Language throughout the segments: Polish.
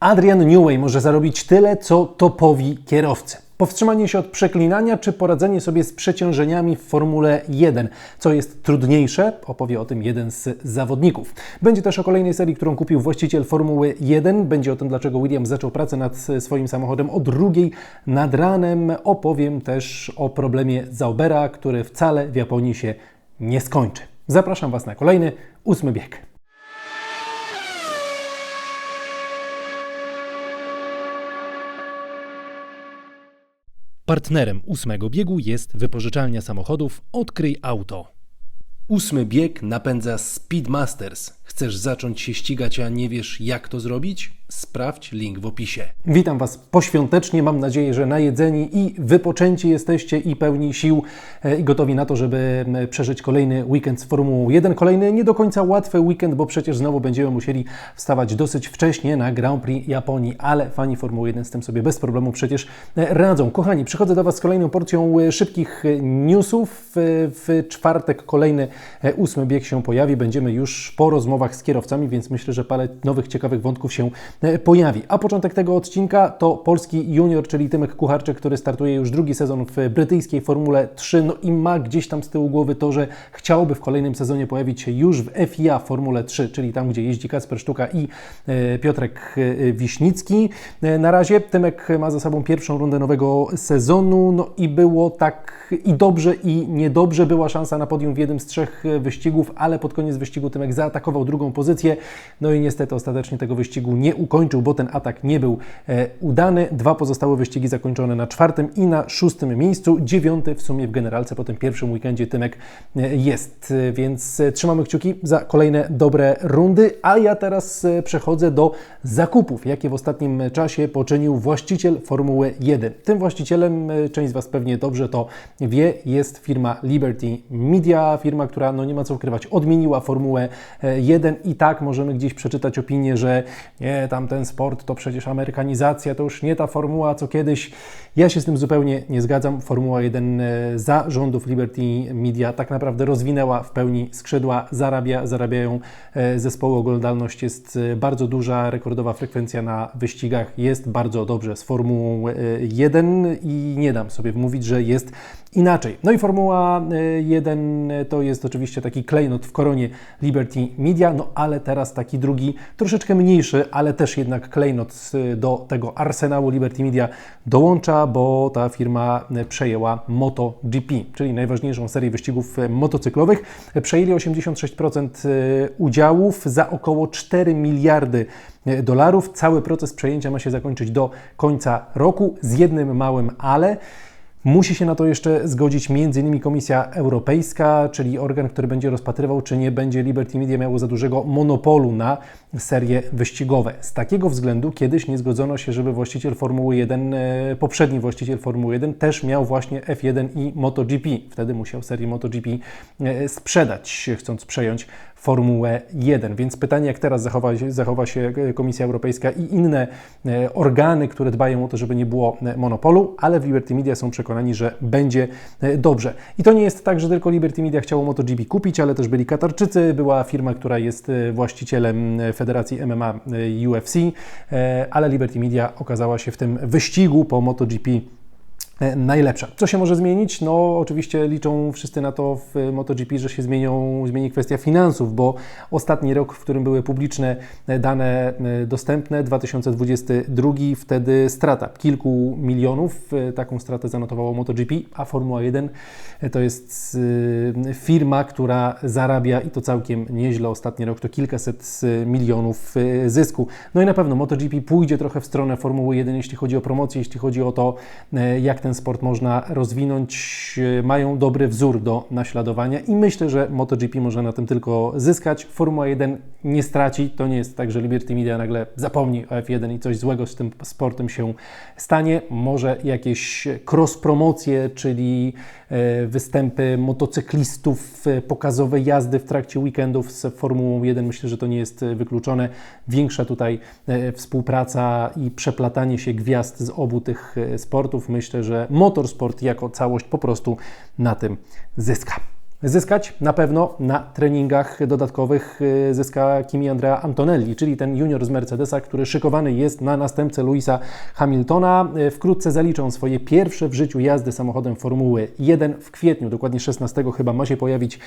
Adrian Newey może zarobić tyle, co topowi kierowcy. Powstrzymanie się od przeklinania czy poradzenie sobie z przeciążeniami w Formule 1. Co jest trudniejsze, opowie o tym jeden z zawodników. Będzie też o kolejnej serii, którą kupił właściciel Formuły 1. Będzie o tym, dlaczego Williams zaczął pracę nad swoim samochodem o drugiej nad ranem. Opowiem też o problemie Zaubera, który wcale w Japonii się nie skończy. Zapraszam Was na kolejny ósmy bieg. Partnerem ósmego biegu jest wypożyczalnia samochodów Odkryj Auto. Ósmy bieg napędza Speedmasters. Chcesz zacząć się ścigać, a nie wiesz jak to zrobić? Sprawdź link w opisie. Witam Was poświątecznie. Mam nadzieję, że najedzeni i wypoczęci jesteście i pełni sił e, i gotowi na to, żeby przeżyć kolejny weekend z Formułą 1. Kolejny nie do końca łatwy weekend, bo przecież znowu będziemy musieli wstawać dosyć wcześnie na Grand Prix Japonii, ale fani Formuły 1 z tym sobie bez problemu przecież e, radzą. Kochani, przychodzę do Was z kolejną porcją e, szybkich newsów. W czwartek kolejny ósmy bieg się pojawi. Będziemy już po rozmowach z kierowcami, więc myślę, że parę nowych, ciekawych wątków się E, pojawi. A początek tego odcinka to polski junior, czyli Tymek Kucharczyk, który startuje już drugi sezon w brytyjskiej Formule 3, no i ma gdzieś tam z tyłu głowy to, że chciałby w kolejnym sezonie pojawić się już w FIA Formule 3, czyli tam, gdzie jeździ Kasper Sztuka i e, Piotrek e, Wiśnicki. Na razie Tymek ma za sobą pierwszą rundę nowego sezonu, no i było tak i dobrze i niedobrze. Była szansa na podium w jednym z trzech wyścigów, ale pod koniec wyścigu Tymek zaatakował drugą pozycję, no i niestety ostatecznie tego wyścigu nie ukończył bo ten atak nie był e, udany. Dwa pozostałe wyścigi zakończone na czwartym i na szóstym miejscu. Dziewiąty w sumie w generalce po tym pierwszym weekendzie Tymek e, jest, e, więc trzymamy kciuki za kolejne dobre rundy. A ja teraz przechodzę do zakupów, jakie w ostatnim czasie poczynił właściciel Formuły 1. Tym właścicielem, część z Was pewnie dobrze to wie, jest firma Liberty Media, firma, która no nie ma co ukrywać, odmieniła Formułę 1 i tak możemy gdzieś przeczytać opinię, że nie, tam ten sport to przecież amerykanizacja, to już nie ta formuła co kiedyś. Ja się z tym zupełnie nie zgadzam. Formuła 1 e, za rządów Liberty Media tak naprawdę rozwinęła w pełni skrzydła, zarabia, zarabiają e, zespoły, oglądalność jest e, bardzo duża, rekordowa frekwencja na wyścigach jest bardzo dobrze z Formułą 1 i nie dam sobie wmówić, że jest inaczej. No i Formuła 1 to jest oczywiście taki klejnot w koronie Liberty Media, no ale teraz taki drugi, troszeczkę mniejszy, ale też jednak klejnot do tego arsenału Liberty Media dołącza, bo ta firma przejęła MotoGP, czyli najważniejszą serię wyścigów motocyklowych. Przejęli 86% udziałów za około 4 miliardy dolarów. Cały proces przejęcia ma się zakończyć do końca roku z jednym małym ale. Musi się na to jeszcze zgodzić m.in. Komisja Europejska, czyli organ, który będzie rozpatrywał, czy nie będzie Liberty Media miało za dużego monopolu na serie wyścigowe. Z takiego względu kiedyś nie zgodzono się, żeby właściciel Formuły 1, e, poprzedni właściciel Formuły 1 też miał właśnie F1 i MotoGP. Wtedy musiał serię MotoGP e, sprzedać, chcąc przejąć Formułę 1. Więc pytanie, jak teraz zachowa, zachowa się Komisja Europejska i inne e, organy, które dbają o to, żeby nie było e, monopolu, ale w Liberty Media są przekonani, że będzie e, dobrze. I to nie jest tak, że tylko Liberty Media chciało MotoGP kupić, ale też byli Katarczycy, była firma, która jest właścicielem Federacji MMA UFC, ale Liberty Media okazała się w tym wyścigu po MotoGP E, najlepsza. Co się może zmienić? No, oczywiście liczą wszyscy na to w MotoGP, że się zmienią, zmieni kwestia finansów, bo ostatni rok, w którym były publiczne dane e, dostępne, 2022, wtedy strata kilku milionów. E, taką stratę zanotowało MotoGP, a Formuła 1 to jest firma, która zarabia i to całkiem nieźle. Ostatni rok to kilkaset milionów zysku. No i na pewno MotoGP pójdzie trochę w stronę Formuły 1, jeśli chodzi o promocję, jeśli chodzi o to, jak ten ten sport można rozwinąć, e, mają dobry wzór do naśladowania i myślę, że MotoGP może na tym tylko zyskać. Formuła 1 nie straci, to nie jest tak, że Liberty Media nagle zapomni o F1 i coś złego z tym sportem się stanie. Może jakieś cross-promocje, czyli e, występy motocyklistów, e, pokazowe jazdy w trakcie weekendów z Formułą 1, myślę, że to nie jest wykluczone. Większa tutaj współpraca i przeplatanie się gwiazd z obu tych sportów. Myślę, że motorsport jako całość po prostu na tym zyska. Zyskać? Na pewno na treningach dodatkowych y, zyska Kimi Andrea Antonelli, czyli ten junior z Mercedesa, który szykowany jest na następcę Louisa Hamiltona. Y, Wkrótce zaliczą swoje pierwsze w życiu jazdy samochodem Formuły 1 w kwietniu, dokładnie 16 chyba ma się pojawić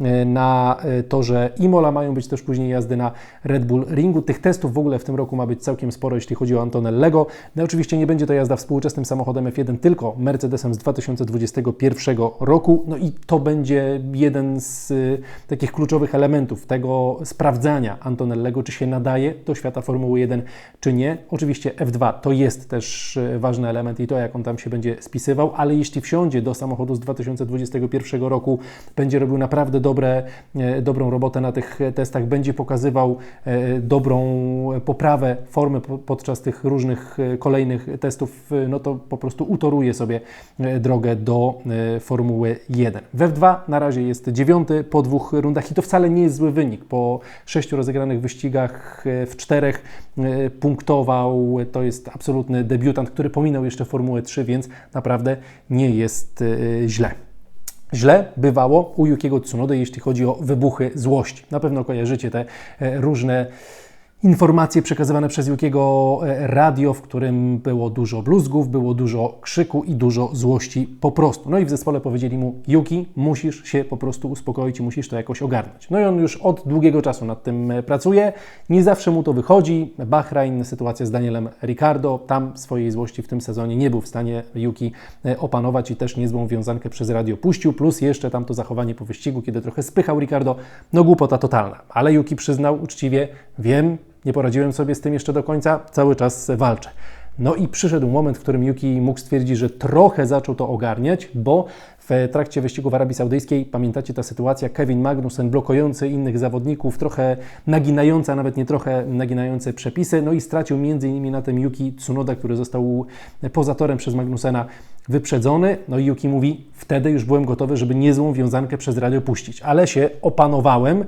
y, na torze Imola. Mają być też później jazdy na Red Bull Ringu. Tych testów w ogóle w tym roku ma być całkiem sporo, jeśli chodzi o Antonellego. No oczywiście nie będzie to jazda współczesnym samochodem F1, tylko Mercedesem z 2021 roku. No i to będzie jeden z y, takich kluczowych elementów tego sprawdzania Antonellego, czy się nadaje do świata Formuły 1, czy nie. Oczywiście F2 to jest też y, ważny element i to, jak on tam się będzie spisywał, ale jeśli wsiądzie do samochodu z 2021 roku, będzie robił naprawdę dobre, y, dobrą robotę na tych testach, będzie pokazywał dobrą poprawę formy podczas tych różnych kolejnych testów, no to po prostu utoruje sobie drogę do Formuły 1. W F2 na razie razie jest dziewiąty po dwóch rundach i to wcale nie jest zły wynik. Po sześciu rozegranych wyścigach e, w czterech e, punktował. To jest absolutny debiutant, który pominął jeszcze Formułę 3, więc naprawdę nie jest e, źle. Źle bywało u Yukiego Tsunody, jeśli chodzi o wybuchy złości. Na pewno kojarzycie te różne informacje przekazywane przez Jukiego e, radio, w którym było dużo bluzgów, było dużo krzyku i dużo złości po prostu. No i w zespole powiedzieli mu, Yuki, musisz się po prostu uspokoić i musisz to jakoś ogarnąć. No i on już od długiego czasu nad tym e, pracuje. Nie zawsze mu to wychodzi. Bahrain, sytuacja z Danielem Ricardo, tam swojej złości w tym sezonie nie był w stanie Yuki e, opanować i też niezłą wiązankę przez radio puścił, plus jeszcze tam to zachowanie po wyścigu, kiedy trochę spychał Ricardo, no głupota totalna. Ale Yuki przyznał uczciwie, wiem, nie poradziłem sobie z tym jeszcze do końca, cały czas walczę. No i przyszedł moment, w którym Yuki mógł stwierdzić, że trochę zaczął to ogarniać, bo w trakcie wyścigu w Arabii Saudyjskiej, pamiętacie ta sytuacja, Kevin Magnussen blokujący innych zawodników, trochę naginający, a nawet nie trochę naginający przepisy, no i stracił między innymi na tym Yuki Tsunoda, który został poza torem przez Magnusena wyprzedzony. No i Yuki mówi, wtedy już byłem gotowy, żeby niezłą wiązankę przez radio puścić, ale się opanowałem.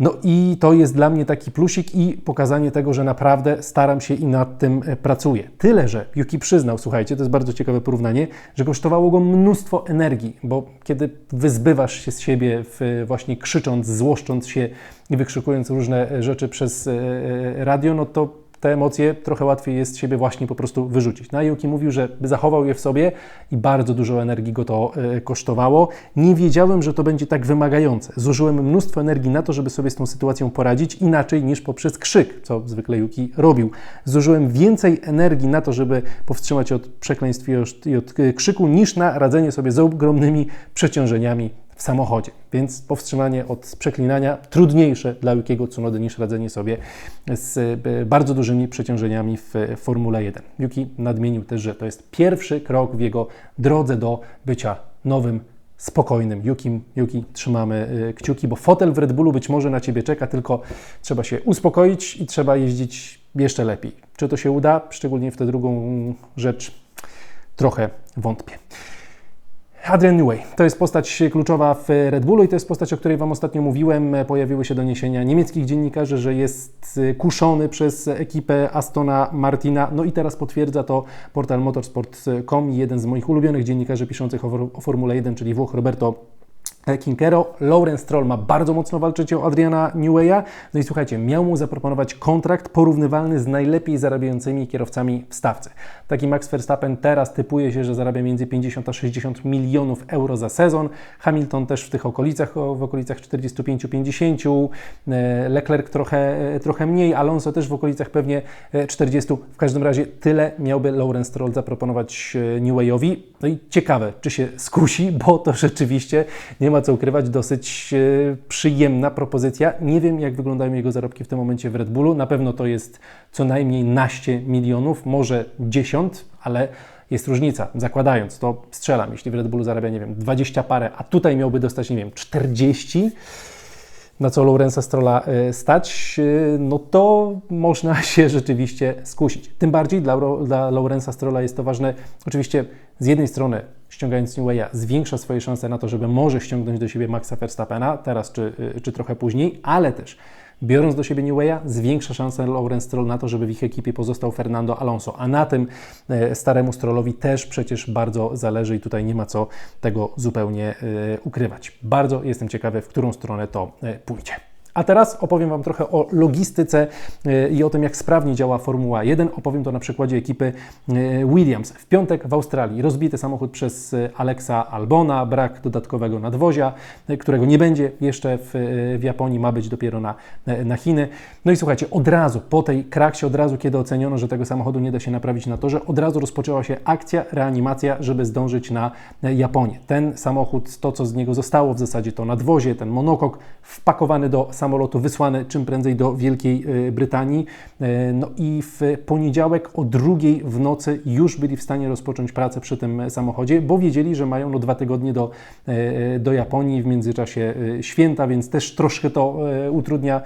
No i to jest dla mnie taki plusik i pokazanie tego, że naprawdę staram się i nad tym e, pracuję. Tyle, że Yuki przyznał, słuchajcie, to jest bardzo ciekawe porównanie, że kosztowało go mnóstwo energii, bo kiedy wyzbywasz się z siebie w, właśnie krzycząc, złoszcząc się i wykrzykując różne rzeczy przez e, e, radio, no to te emocje trochę łatwiej jest siebie właśnie po prostu wyrzucić. No Yuki mówił, że zachował je w sobie i bardzo dużo energii go to e, kosztowało. Nie wiedziałem, że to będzie tak wymagające. Zużyłem mnóstwo energii na to, żeby sobie z tą sytuacją poradzić inaczej niż poprzez krzyk, co zwykle Yuki robił. Zużyłem więcej energii na to, żeby powstrzymać od przekleństw i od, i od e, krzyku, niż na radzenie sobie z ogromnymi przeciążeniami w samochodzie. Więc powstrzymanie od przeklinania trudniejsze dla Yukiego Tsunody niż radzenie sobie z e, bardzo dużymi przeciążeniami w Formule 1. Yuki nadmienił też, że to jest pierwszy krok w jego drodze do bycia nowym spokojnym. Yuki, Yuki, trzymamy e, kciuki, bo fotel w Red Bullu być może na Ciebie czeka, tylko trzeba się uspokoić i trzeba jeździć jeszcze lepiej. Czy to się uda? Szczególnie w tę drugą rzecz trochę wątpię. Adrian Newey to jest postać kluczowa w Red Bullu i to jest postać, o której Wam ostatnio mówiłem. Pojawiły się doniesienia niemieckich dziennikarzy, że jest kuszony przez ekipę Astona Martina. No i teraz potwierdza to portal motorsport.com, jeden z moich ulubionych dziennikarzy piszących o, o Formule 1, czyli Włoch Roberto Kinkero. Lawrence Stroll ma bardzo mocno walczyć o Adriana Newey'a. No i słuchajcie, miał mu zaproponować kontrakt porównywalny z najlepiej zarabiającymi kierowcami w stawce. Taki Max Verstappen teraz typuje się, że zarabia między 50 a 60 milionów euro za sezon. Hamilton też w tych okolicach, w okolicach 45-50. E, Leclerc trochę, e, trochę mniej, Alonso też w okolicach pewnie 40. E, w każdym razie tyle miałby Lawrence Stroll zaproponować Newayowi. No i ciekawe, czy się skusi, bo to rzeczywiście nie ma co ukrywać, dosyć przyjemna propozycja. Nie wiem, jak wyglądają jego zarobki w tym momencie w Red Bullu. Na pewno to jest co najmniej naście milionów, może 10 ale jest różnica. Zakładając, to strzelam, jeśli w Red Bullu zarabia, nie wiem, 20 parę, a tutaj miałby dostać, nie wiem, 40, na co Lorenza Strolla e, stać, e, no to można się rzeczywiście skusić. Tym bardziej dla, dla Lorenza Strolla jest to ważne. Oczywiście z jednej strony ściągając New Way'a zwiększa swoje szanse na to, żeby może ściągnąć do siebie Maxa Verstappena, teraz czy, e, czy trochę później, ale też biorąc do siebie New Way'a, zwiększa szansę Lawrence Stroll na to, żeby w ich ekipie pozostał Fernando Alonso, a na tym e, staremu Strollowi też przecież bardzo zależy i tutaj nie ma co tego zupełnie e, ukrywać. Bardzo jestem ciekawy, w którą stronę to e, pójdzie. A teraz opowiem Wam trochę o logistyce e, i o tym, jak sprawnie działa Formuła 1. Opowiem to na przykładzie ekipy e, Williams. W piątek w Australii rozbity samochód przez e, Alexa Albona, brak dodatkowego nadwozia, którego nie będzie jeszcze w, w Japonii, ma być dopiero na, na Chiny. No i słuchajcie, od razu po tej kraksie, od razu kiedy oceniono, że tego samochodu nie da się naprawić na torze, od razu rozpoczęła się akcja, reanimacja, żeby zdążyć na Japonię. Ten samochód, to co z niego zostało w zasadzie, to nadwozie, ten monokok wpakowany do samochodu, samolotu wysłane czym prędzej do Wielkiej e, Brytanii. E, no i w poniedziałek o drugiej w nocy już byli w stanie rozpocząć pracę przy tym samochodzie, bo wiedzieli, że mają no dwa tygodnie do, e, do Japonii, w międzyczasie święta, więc też troszkę to utrudnia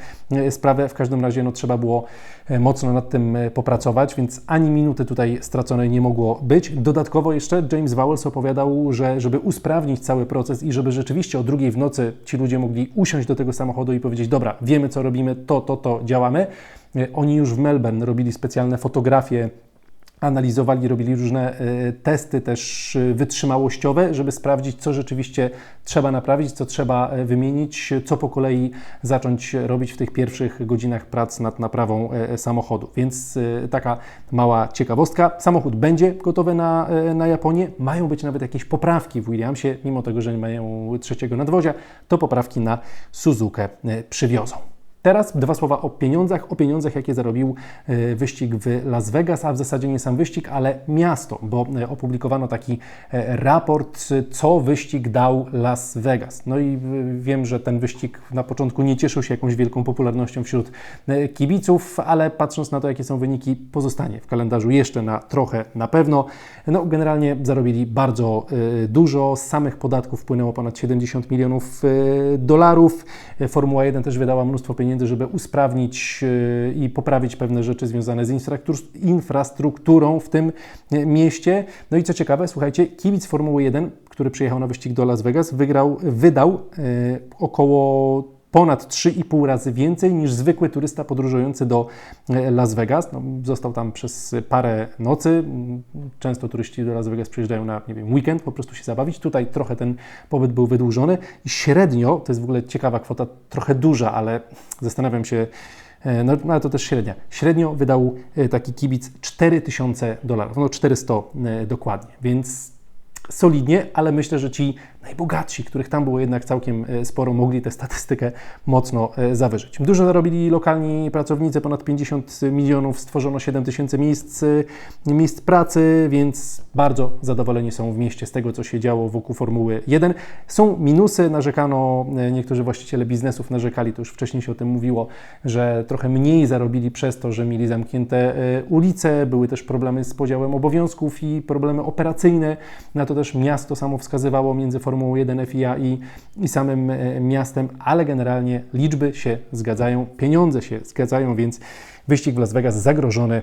sprawę. W każdym razie no, trzeba było mocno nad tym popracować, więc ani minuty tutaj straconej nie mogło być. Dodatkowo jeszcze James Vowles opowiadał, że żeby usprawnić cały proces i żeby rzeczywiście o drugiej w nocy ci ludzie mogli usiąść do tego samochodu i powiedzieć, dobra, wiemy co robimy, to, to, to działamy. E, oni już w Melbourne robili specjalne fotografie analizowali, robili różne e, testy też e, wytrzymałościowe, żeby sprawdzić, co rzeczywiście trzeba naprawić, co trzeba wymienić, co po kolei zacząć robić w tych pierwszych godzinach prac nad naprawą samochodu. Więc taka mała ciekawostka. Samochód będzie gotowy na, na Japonię. Mają być nawet jakieś poprawki w Williamsie, mimo tego, że nie mają trzeciego nadwozia, to poprawki na Suzukę przywiozą. Teraz dwa słowa o pieniądzach, o pieniądzach, jakie zarobił e, wyścig w Las Vegas, a w zasadzie nie sam wyścig, ale miasto, bo e, opublikowano taki e, raport, co wyścig dał Las Vegas. No i wiem, że ten wyścig na początku nie cieszył się jakąś wielką popularnością wśród kibiców, ale patrząc na to, jakie są wyniki, pozostanie w kalendarzu jeszcze na trochę na pewno. No, generalnie zarobili bardzo dużo, z samych podatków wpłynęło ponad 70 milionów dolarów. Formuła 1 też wydała mnóstwo pieniędzy pieniędzy, żeby usprawnić e, i poprawić pewne rzeczy związane z infrastrukturą w tym e, mieście. No i co ciekawe, słuchajcie, kibic Formuły 1, który przyjechał na wyścig do Las Vegas, wygrał, wydał e, około ponad 3,5 razy więcej niż zwykły turysta podróżujący do Las Vegas. No, został tam przez parę nocy. Często turyści do Las Vegas przyjeżdżają na nie wiem, weekend, po prostu się zabawić. Tutaj trochę ten pobyt był wydłużony. I średnio, to jest w ogóle ciekawa kwota, trochę duża, ale zastanawiam się, e, no, ale to też średnia. Średnio wydał e, taki kibic 4000 dolarów, no 400 e, dokładnie, więc solidnie, ale myślę, że ci najbogatsi, których tam było jednak całkiem e, sporo, mogli tę statystykę mocno e, zawyżyć. Dużo zarobili lokalni pracownicy, ponad 50 milionów, stworzono 7 tysięcy miejsc, e, miejsc pracy, więc bardzo zadowoleni są w mieście z tego, co się działo wokół Formuły 1. Są minusy, narzekano, niektórzy właściciele biznesów narzekali, to już wcześniej się o tym mówiło, że trochę mniej zarobili przez to, że mieli zamknięte ulice, były też problemy z podziałem obowiązków i problemy operacyjne. Na to też miasto samo wskazywało między Formułą Formułą 1 FIA i, i samym e, miastem, ale generalnie liczby się zgadzają, pieniądze się zgadzają, więc wyścig w Las Vegas zagrożony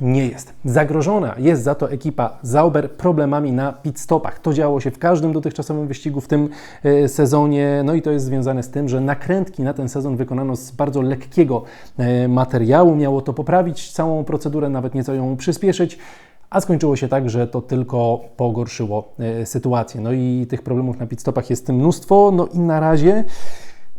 nie jest. Zagrożona jest za to ekipa Zauber problemami na pit stopach. To działo się w każdym dotychczasowym wyścigu w tym e, sezonie, no i to jest związane z tym, że nakrętki na ten sezon wykonano z bardzo lekkiego e, materiału. Miało to poprawić całą procedurę, nawet nieco ją przyspieszyć a skończyło się tak, że to tylko pogorszyło e, sytuację. No i tych problemów na pitstopach jest mnóstwo, no i na razie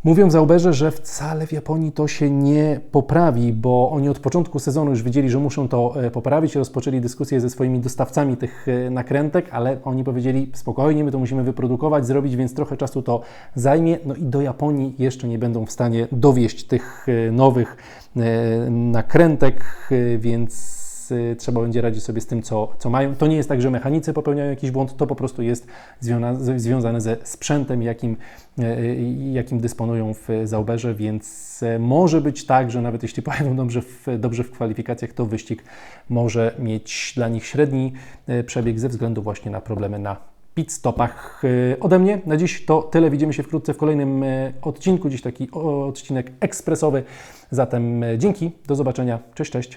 Mówią Zauberze, że wcale w Japonii to się nie poprawi, bo oni od początku sezonu już wiedzieli, że muszą to e, poprawić. Rozpoczęli dyskusję ze swoimi dostawcami tych e, nakrętek, ale oni powiedzieli spokojnie, my to musimy wyprodukować, zrobić, więc trochę czasu to zajmie. No i do Japonii jeszcze nie będą w stanie dowieść tych nowych nakrętek, więc Trzeba będzie radzić sobie z tym, co, co mają. To nie jest tak, że mechanicy popełniają jakiś błąd, to po prostu jest związane ze sprzętem, jakim, y, y, jakim dysponują w Zauberze, więc może być tak, że nawet jeśli pojadą dobrze w, dobrze w kwalifikacjach, to wyścig może mieć dla nich średni przebieg ze względu właśnie na problemy na pit stopach. Ode mnie na dziś to tyle. Widzimy się wkrótce w kolejnym odcinku. Dziś taki odcinek ekspresowy. Zatem dzięki, do zobaczenia. Cześć, cześć.